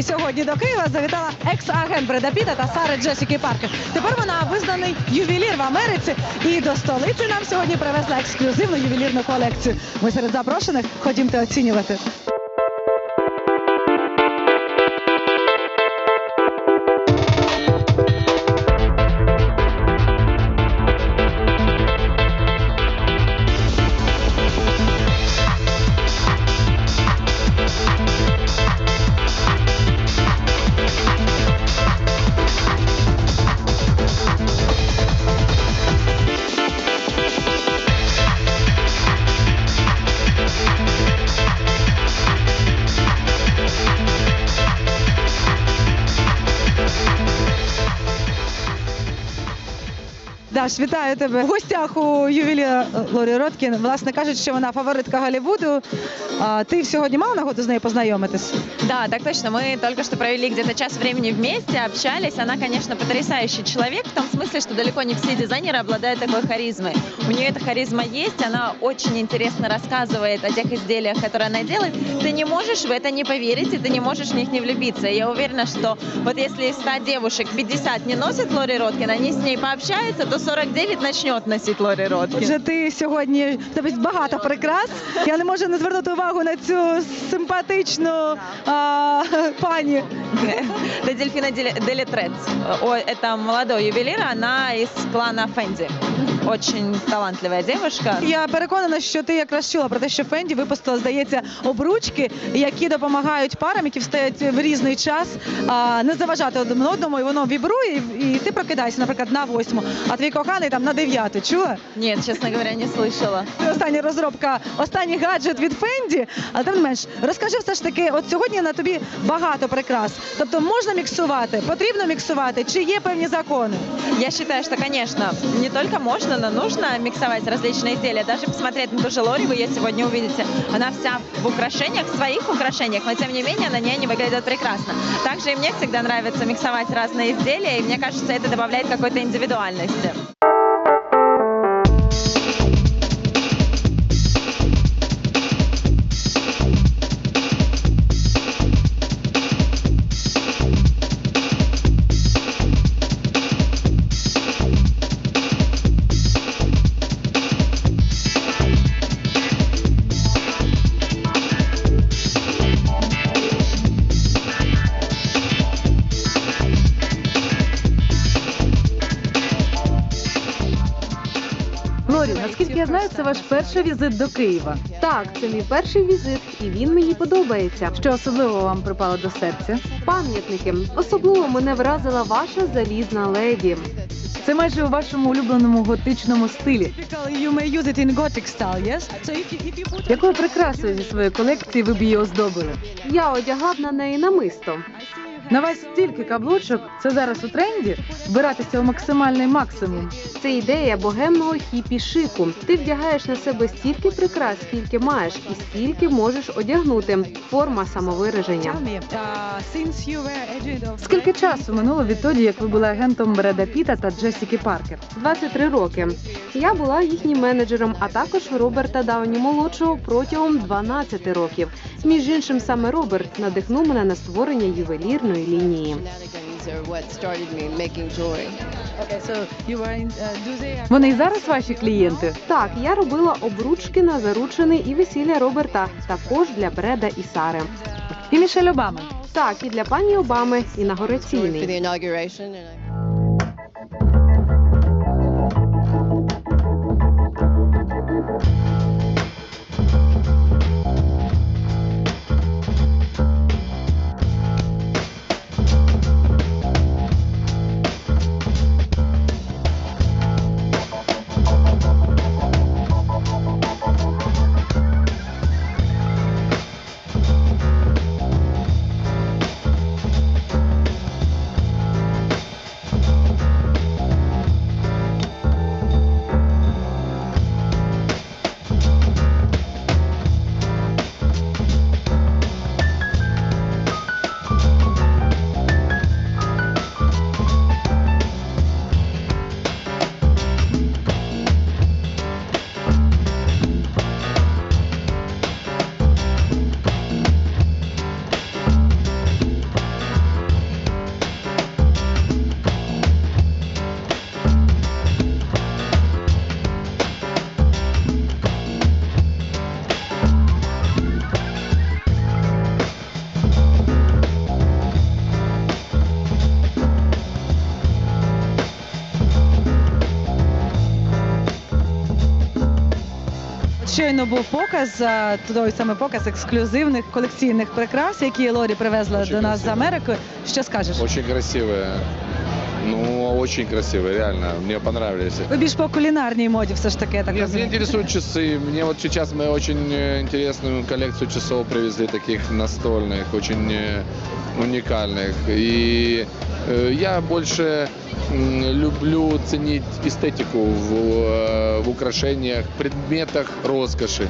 найцікавіших сьогодні до Києва завітала екс-агент Бреда Піта та Сари Джесіки Паркер. Тепер вона визнаний ювелір в Америці і до столиці нам сьогодні привезла ексклюзивну ювелірну колекцію. Ми серед запрошених ходімте оцінювати. Даш, вітаю тебе в гостях у ювеліра Лорі Роткін. Власне кажуть, що вона фаворитка Голлівуду. А, ти сьогодні мав нагоду з нею познайомитись? Да, так точно. Мы только что провели где-то час времени вместе, общались. Она, конечно, потрясающий человек в том смысле, что далеко не все дизайнеры обладают такой харизмой. У нее эта харизма есть, она очень интересно рассказывает о тех изделиях, которые она делает. Ты не можешь в это не поверить, и ты не можешь в них не влюбиться. И Я уверена, что вот если из 100 девушек 50 не носит Лори Роткин, они с ней пообщаются, то 49 начнет носить Лори Роткин. Отже, ти сьогодні в тебе багато прикрас. Я не можу не звернути увагу на цю симпатичну а, пані. Это Дельфина Деле- Делетрец. О, Это молодой ювелир, она из клана Фенди. Очень талантливая девушка. Я переконана, що ти якраз чула про те, що Фенді випустила, здається, обручки, які допомагають парам, які встають в різний час, а, не заважати один одному, і воно вібрує, і ти прокидаєшся, наприклад, на восьму, а твій коханий там на дев'яту. Чула? Нет, честно говоря, не слышала. Це Остання розробка, останній гаджет від Фенді. Але тим не менш, розкажи все ж таки, от сьогодні на тобі багато прикрас. Тобто можна міксувати, потрібно міксувати, чи є певні закони? Я считаю, что, конечно, не только можно, но нужно миксовать различные изделия. Даже посмотреть на ту же Лори, вы ее сегодня увидите. Она вся в украшениях, в своих украшениях, но тем не менее на ней они выглядят прекрасно. Также и мне всегда нравится миксовать разные изделия, и мне кажется, это добавляет какой-то индивидуальности. Я знаю, це ваш перший візит до Києва. Так, це мій перший візит, і він мені подобається. Що особливо вам припало до серця? Пам'ятники. Особливо мене вразила ваша залізна леді. Це майже у вашому улюбленому готичному стилі. Якою прикрасою зі своєї колекції ви б її оздобили? Я одягла б на неї намисто. На вас стільки каблучок, це зараз у тренді збиратися у максимальний максимум. Це ідея богемного хіпі шику. Ти вдягаєш на себе стільки прикрас, скільки маєш, і стільки можеш одягнути. Форма самовираження. Скільки часу минуло відтоді, як ви були агентом Бреда Піта та Джесіки Паркер? 23 роки. Я була їхнім менеджером, а також Роберта Дауні молодшого протягом 12 років. Між іншим, саме Роберт надихнув мене на створення ювелірної лінії. Вони і зараз ваші клієнти. Так, я робила обручки на заручини і весілля Роберта, також для Бреда і Сари. І Мішель Обами. Так, і для пані Обами інаугураційний. for щойно був показ, а, той самий показ ексклюзивних колекційних прикрас, які Лорі привезла Дуже до нас з красиво. Америки. Що скажеш? Очень красивые. Ну, очень красивые, реально. Мне понравились. Ви більш по кулінарній моді, все ж таки, я так Нет, меня розумію. интересуют часы. Мне вот сейчас мы очень э, интересную коллекцию часов привезли, таких настольных, очень э, уникальных. И э, я больше м, люблю ценить эстетику в, э, в украшениях, предметах роскоши.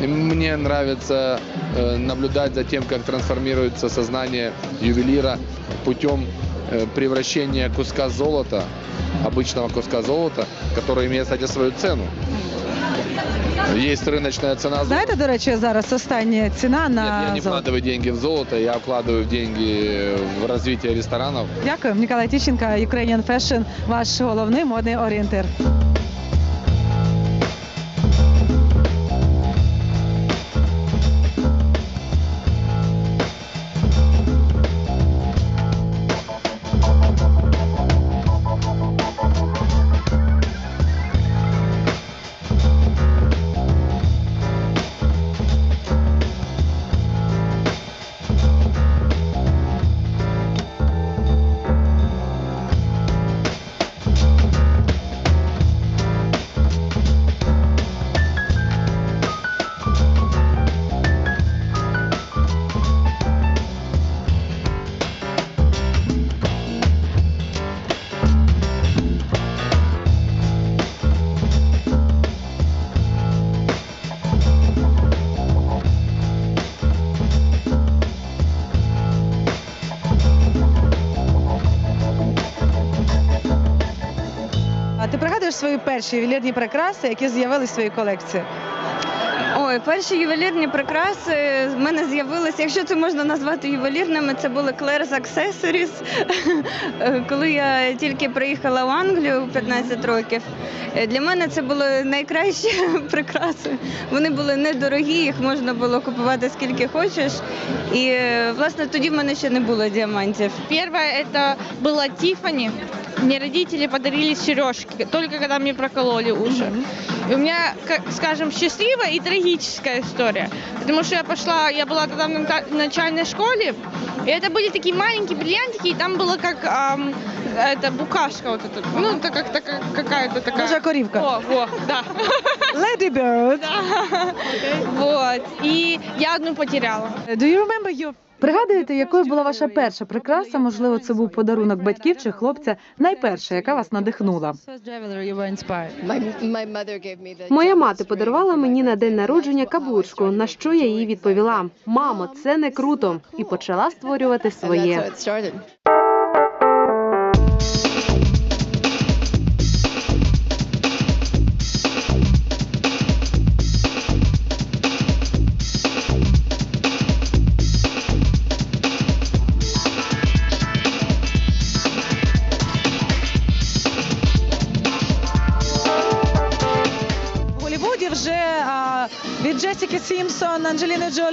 И мне нравится э, наблюдать за тем, как трансформируется сознание ювелира путем э, превращения куска золота, обычного куска золота, который имеет, кстати, свою цену. Есть рыночная цена золота. Знаєте, до речі, зараз остання ціна Нет, на я не золото? вкладываю деньги в золото, я вкладываю деньги в развитие ресторанов. Дякую, Ніколай Тіщенко, Ukrainian Fashion, ваш головний модний орієнтир. А свої перші ювелірні прикраси, які з'явились в своїй колекції? Ой, перші ювелірні прикраси в мене з'явилися, якщо це можна назвати ювелірними, це були Claire's Accessories. Коли я тільки приїхала в Англію 15 років, для мене це були найкращі прикраси. Вони були недорогі, їх можна було купувати скільки хочеш. І власне тоді в мене ще не було діамантів. Первое это было Тифани. Мне родители подарили сережки, только когда мне прокололи уши. И у меня, как скажем, счастливая и трагическая история. Потому что я пошла, я была тогда в на- начальной школе, и это были такие маленькие бриллиантики, и там было как ам, это букашка вот эта, ну это как- какая-то такая. Божа корівка. О, во, да. Lady Bird. Да. Вот. И я одну потеряла. Do you remember your... Пригадуєте, якою була ваша перша прикраса? Можливо, це був подарунок батьків чи хлопця. Найперша, яка вас надихнула. Моя мати подарувала мені на день народження каблучку, на що я їй відповіла: Мамо, це не круто, і почала створювати своє. Angelina Jolie.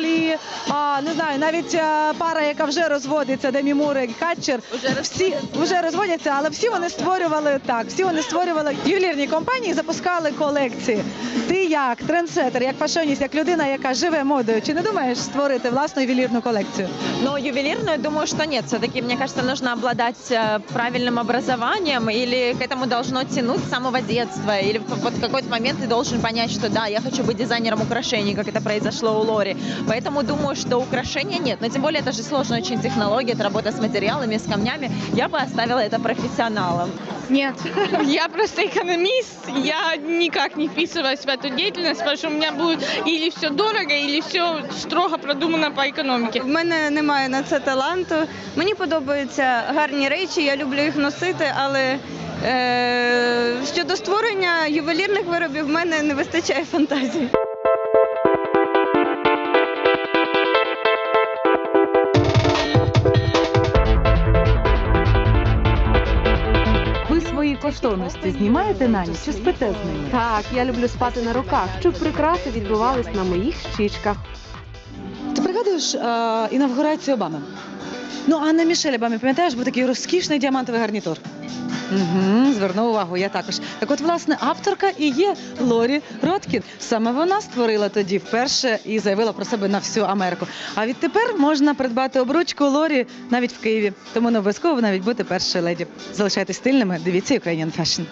а, не знаю, навіть а, пара, яка вже розводиться, Демі Мур і Хатчер, всі вже розводяться, але всі вони створювали так, всі вони створювали ювелірні компанії, запускали колекції. Ти як трендсеттер, як фашоніст, як людина, яка живе модою, чи не думаєш створити власну ювелірну колекцію? Но ювелирную, думаю, что нет. Все-таки, мне кажется, нужно обладать э, правильным образованием или к этому должно тянуть с самого детства. Или в вот какой-то момент ты должен понять, что да, я хочу быть дизайнером украшений, как это произошло у Лори. Поэтому думаю, что украшения нет. Но тем более это же сложная очень технология, это работа с материалами, с камнями. Я бы оставила это профессионалам. Нет, я просто экономист, я никак не вписываюсь в эту деятельность, потому что у меня будет или все дорого, или все строго продумано по экономике. В мене немає на це таланту. Мені подобаються гарні речі, я люблю їх носити, але е, щодо створення ювелірних виробів в мене не вистачає фантазії. Коштовності знімаєте на ніч чи спите з ними? Так, я люблю спати на руках, щоб прикраси відбувались на моїх щічках. Ти пригадуєш а, інавгурацію Обами? Ну, Анна Мішель Обами, пам'ятаєш, був такий розкішний діамантовий гарнітур. Угу, звернув увагу, я також. Так от, власне, авторка і є Лорі Роткін. Саме вона створила тоді вперше і заявила про себе на всю Америку. А відтепер можна придбати обручку Лорі навіть в Києві. Тому не обов'язково навіть бути першою леді. Залишайтесь стильними, дивіться Ukrainian Fashion.